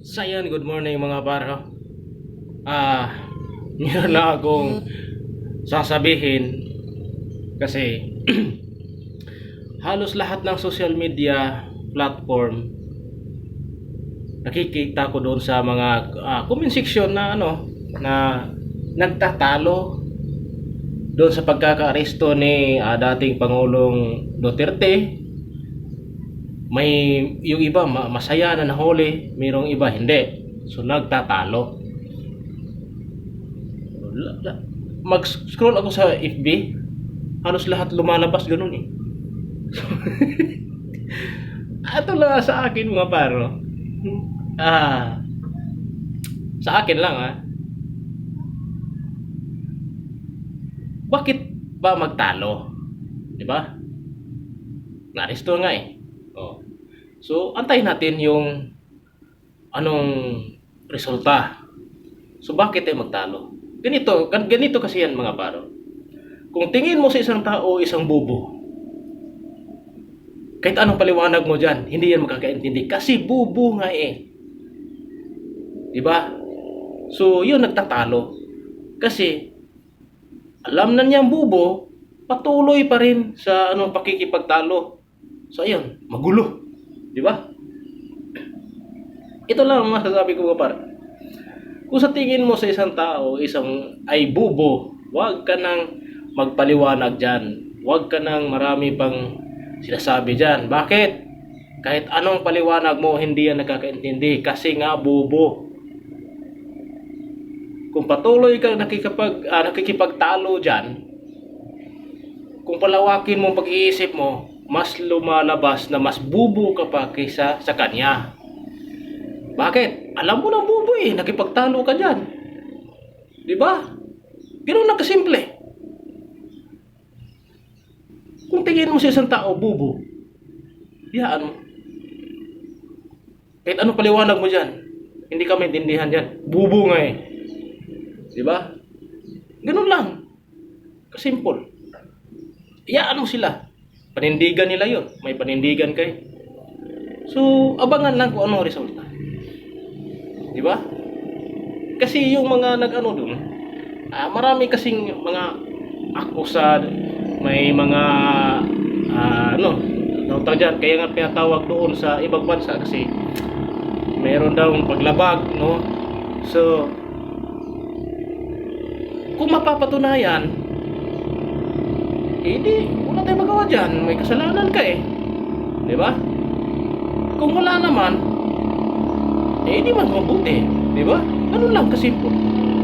So good morning mga paro. Ah, meron na akong sasabihin kasi halos lahat ng social media platform nakikita ko doon sa mga ah, comment section na ano na nagtatalo doon sa pagkakaaresto ni ah, dating Pangulong Duterte may yung iba ma- masaya na nahuli, mayroong iba hindi. So nagtatalo. Mag-scroll ako sa FB, halos lahat lumalabas ganun eh. Ato lang sa akin mga paro. Ah, sa akin lang ah. Bakit ba magtalo? 'Di ba? Naresto nga eh. Oh. So, antayin natin yung anong resulta. So, bakit tayo magtalo? Ganito, gan- ganito kasi yan mga paro. Kung tingin mo sa isang tao, isang bubo, kahit anong paliwanag mo dyan, hindi yan makakaintindi. Kasi bubo nga eh. Di ba? So, yun nagtatalo. Kasi, alam na niyang bubo, patuloy pa rin sa anong pakikipagtalo. So ayun, magulo. Di ba? Ito lang ang masasabi ko par. Kung sa tingin mo sa isang tao, isang ay bubo, huwag ka nang magpaliwanag dyan. Huwag ka nang marami pang sinasabi dyan. Bakit? Kahit anong paliwanag mo, hindi yan nakakaintindi. Kasi nga bubo. Kung patuloy kang nakikipag, ah, nakikipagtalo dyan, kung palawakin mo pag-iisip mo, mas lumalabas na mas bubo ka pa kaysa sa kanya. Bakit? Alam mo na bubo eh, nakipagtalo ka dyan. Di ba? Ganun lang kasimple. Kung tingin mo sa isang tao, bubo, hayaan mo. Kahit ano paliwanag mo dyan, hindi ka maintindihan dyan. Bubo nga eh. Di ba? Ganun lang. Kasimple. Iyaan mo sila. Panindigan nila yon. May panindigan kayo. So, abangan lang kung ano ang resulta. Di ba? Kasi yung mga nag-ano dun, ah, marami kasing mga akusa, may mga ah, ano, tawag dyan, kaya nga pinatawag doon sa ibang bansa kasi mayroon daw paglabag, no? So, kung mapapatunayan, eh di, wala tayong magawa dyan. May kasalanan ka eh. Di ba? Kung wala naman, eh di mas mabuti. Di ba? Ganun lang kasimple.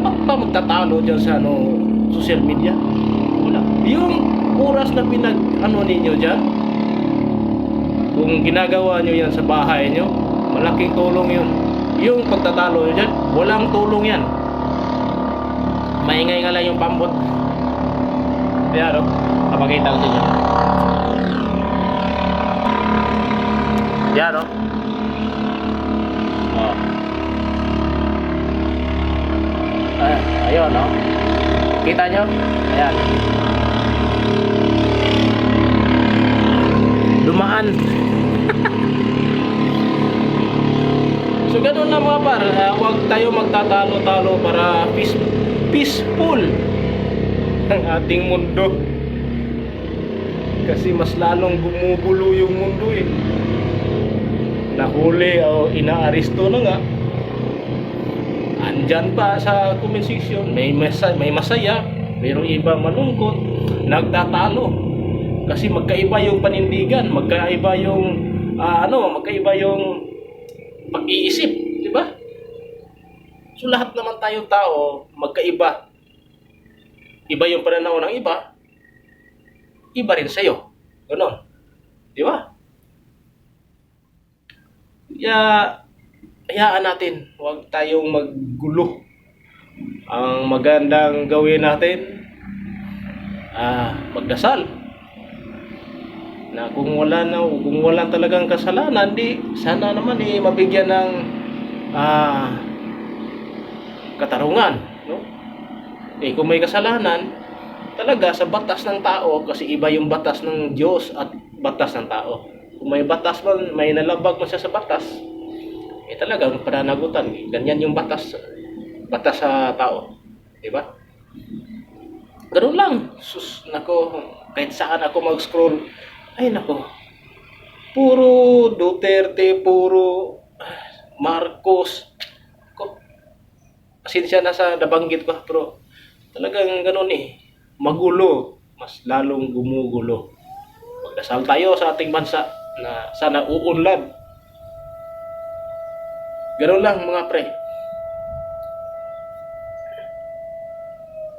Bakit pa magtatalo dyan sa ano, social media? Wala. Yung oras na pinag, ano ninyo dyan, kung ginagawa nyo yan sa bahay nyo, malaking tulong yun. Yung pagtatalo nyo dyan, walang tulong yan. Maingay nga lang yung pambot. Kaya no, kapakita ko sa inyo. Yan no. Oh. Ay, ayun no. Kita nyo? Ayan. Dumaan. so ganun na mga par, uh, huwag tayo magtatalo-talo para peace, peaceful ang ating mundo. Kasi mas lalong gumugulo yung mundo eh. Nahuli o inaaresto na nga. Andyan pa sa comment may, masa, may masaya, mayroong iba malungkot, nagtatalo. Kasi magkaiba yung panindigan, magkaiba yung ah, ano, magkaiba yung pag-iisip, di ba? So lahat naman tayong tao magkaiba iba yung pananaw ng iba, iba rin sa'yo. Ganon. Di ba? Kaya, hayaan natin. Huwag tayong maggulo. Ang magandang gawin natin, ah, magdasal. Na kung wala na, kung wala talagang kasalanan, di, sana naman eh, mabigyan ng ah, katarungan. Eh kung may kasalanan, talaga sa batas ng tao, kasi iba yung batas ng Diyos at batas ng tao. Kung may batas man, may nalabag man siya sa batas, eh talagang pananagutan. Ganyan yung batas batas sa tao. Di ba? Ganun lang. Sus, nako, kahit saan ako mag-scroll, ay nako, puro Duterte, puro ah, Marcos. Ko, pasensya na sa nabanggit ko, pero talagang ganun eh. Magulo, mas lalong gumugulo. Magdasal tayo sa ating bansa na sana uunlad. Ganun lang mga pre.